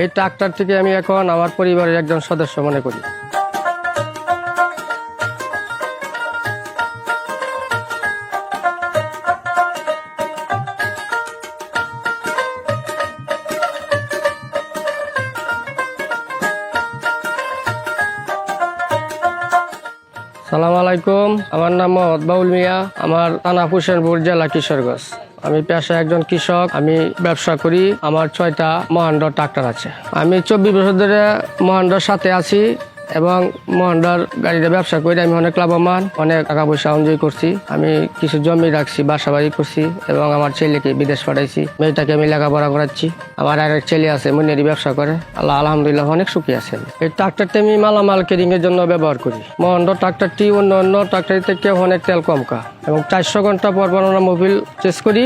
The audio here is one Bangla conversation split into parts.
এই ট্রাক্টর থেকে আমি এখন আমার পরিবারের একজন সদস্য মনে করি। সালাম আলাইকুম। আমার নাম মোহাম্মদ বাউল মিয়া। আমার থানা হোসেনপুর, জেলা কিশোরগঞ্জ। আমি পেশায় একজন কৃষক। আমি ব্যবসা করি। আমার ছয়টা মহান্ড ট্রাক্টর আছে। আমি চব্বিশ বছর ধরে মহান্ডর সাথে আছি। এবং মহান্ডার গাড়িটা ব্যবসা করে আমি অনেক লাভবান, অনেক টাকা পয়সা এনজয় করছি। আমি কিছু জমি রাখছি বাসা বাড়ি করছি এবং আমার ছেলেকে বিদেশ পাঠাইছি। মেয়েটাকে আমি লেখাপড়া করাচ্ছি। আমার আরেক ছেলে আছে মনিয়ারি ব্যবসা করে। আল্লাহ আলহামদুলিল্লাহ অনেক সুখী আছেন এই ট্রাক্টরটি আমি মালামাল কেরিং এর জন্য ব্যবহার করি। মহন্ড ট্রাক্টরটি অন্য অন্য ট্রাক্টর থেকে অনেক তেল কম কা এবং চারশো ঘণ্টা পর আমরা মোবিল চেস করি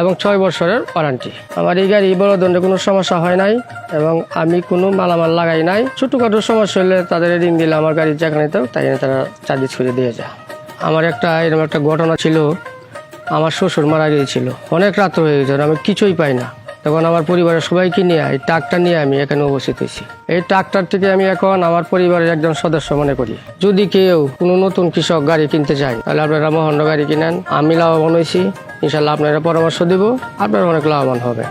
এবং ছয় বছরের ওয়ারান্টি আমার এই গাড়ি বড় দণ্ডে কোনো সমস্যা হয় নাই এবং আমি কোনো মালামাল লাগাই নাই। ছোটোখাটো সমস্যা হলে তাদের ঋণ দিলে আমার গাড়ি যেখানে তো তাই তারা চার্জেস করে দিয়ে যায়। আমার একটা এরকম একটা ঘটনা ছিল, আমার শ্বশুর মারা গিয়েছিল। অনেক রাত হয়ে গেছে, আমি কিছুই পাই না। তখন আমার পরিবারের সবাইকে নিয়ে, এই ট্রাকটা নিয়ে আমি এখানে উপস্থিত হয়েছি। এই ট্রাকটার থেকে আমি এখন আমার পরিবারের একজন সদস্য মনে করি। যদি কেউ কোনো নতুন কৃষক গাড়ি কিনতে চায়, তাহলে আপনারা মহন্ড গাড়ি কিনেন। আমি লাভবান হয়েছি। ইনশাল্লাহ আপনারা পরামর্শ দিব। আপনারা অনেক লাভবান হবে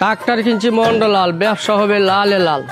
ট্রাক্টর কিনছি মন্ড লাল, ব্যবসা হবে লালে লাল।